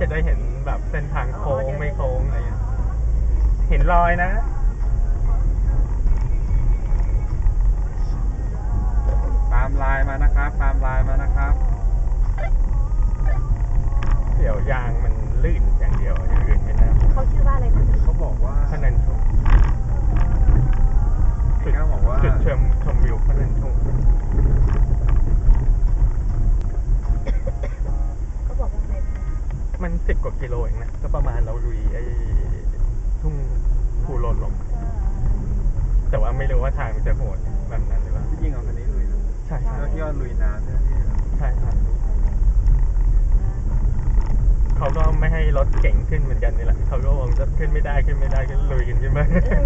จะได้เห็นแบบเส้นทางโค้งไม่โค้งอะไรอย่างเงี้ยเห็นรอยนะ ตามลายมานะครับ ตามลายมานะครับ เดี๋ยวยางมันลื่นอย่างเดียวอย่างอื่นไม่น่าเขาชื่อว่าอะไรนะเขาบอกว่าพนันทุ่งพี่ก้าบอกว่าจุดชมชมวิวพนันทุ่ง เขาบอกว่าอะไรนะ มันสิบกว่ากิโลเองนะ ก็ประมาณเราลุยไอ้ทุ่งภูโลนลมแต่ว่าไม่รู้ว่าทางมันจะโหดแบบนั้นหรือเปล่า ที่จริงเอาคันนี้ลุยนะใช่ใช่แล้วที่ว่าลุยน้ำเนี่ยที่ใช่ครับเขาก็ไม่ให้รถเก่งขึ้นเหมือนกันนี่แหละ เขาก็วงจะขึ้นไม่ได้ขึ้นไม่ได้ก็ลุยกันขึ้นมาเออ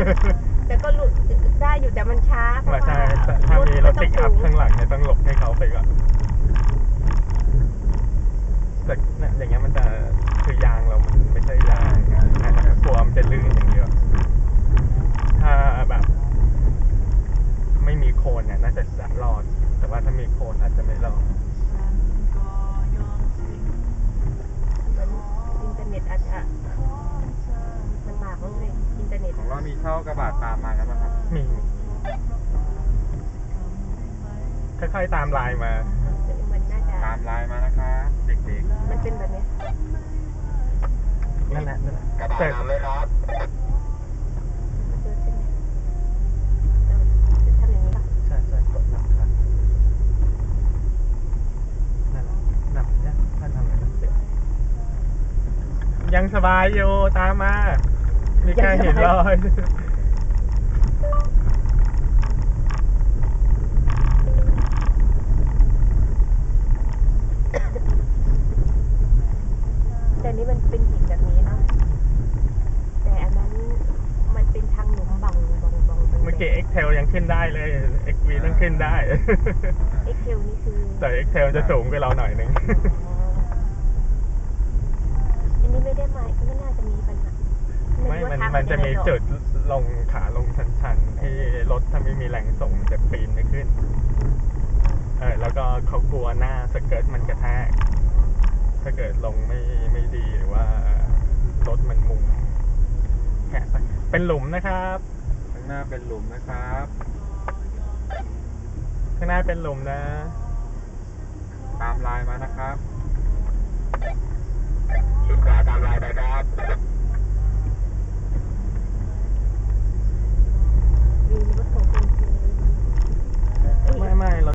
แต่ก็รู้ได้อยู่แต่มันช้าเพราะมาว่าใช่แต่ถ้ามีรถปิกอัพข้างหลังเนี่ยต้องหลบให้เขาไปก่อนแต่เนี่ยอย่างเงี้ยมันจะคือยางเรามันไม่ใช่ยางนะกลัวมันจะลื่นอย่างเดียว ถ้าแบบ ไม่มีโค น่าจะรอด แต่ว่าถ้ามีโคนอาจจะไม่รอดอินเทอร์เน็ตอาจจะมันมาบ้างเลยอินเทอร์เน็ตของเรามีเช่ากระบะตามมากันไหมครับ มีค่อยๆตามลายมา มันน่าจะตามลายมานะครับเด็กมันเป็นแบบนี้นั่นแหละนั่นแหละกระบะแต่นำเลยครับ เจอเส้นไหนเออจะทำอย่างนี้ป่ะ ใช่ใช่กดนำคันนั่นแหละนำเนี่ยถ้าทำอะไรต้องเสร็จยัง สบายอยู่ตามมา มีแค่เห็นรอยแต่นี้มันเป็นหินแบบนี้เนาะแต่อันนั้นมันเป็นทางหลุมบังบังบังบังเมื่อกี้ Excel ยังขึ้นได้เลย XV ต้องขึ้นได้เอ็กเทลนี่คือแต่ Excel จะสูงกว่าเราหน่อยนึง อ๋ออันนี้ไม่ได้มาไม่น่า จะมีปัญหาไม่รู้มันว่าทางมันจะมีเป็ยังไงต่อจุดลงขาลงชันๆ ที่รถถ้าไม่มีแรงส่งมันจะปีนไม่ขึ้น เออแล้วก็เขากลัวหน้าสเกิร์ตมันกระแทก ถ้าเกิดลงไม่ไม่ดีหรือว่ารถมันมุมแค่ไปเป็นหลุมนะครับ ข้างหน้าเป็นหลุมนะครับ ข้างหน้าเป็นหลุมนะ ตามลายมานะครับ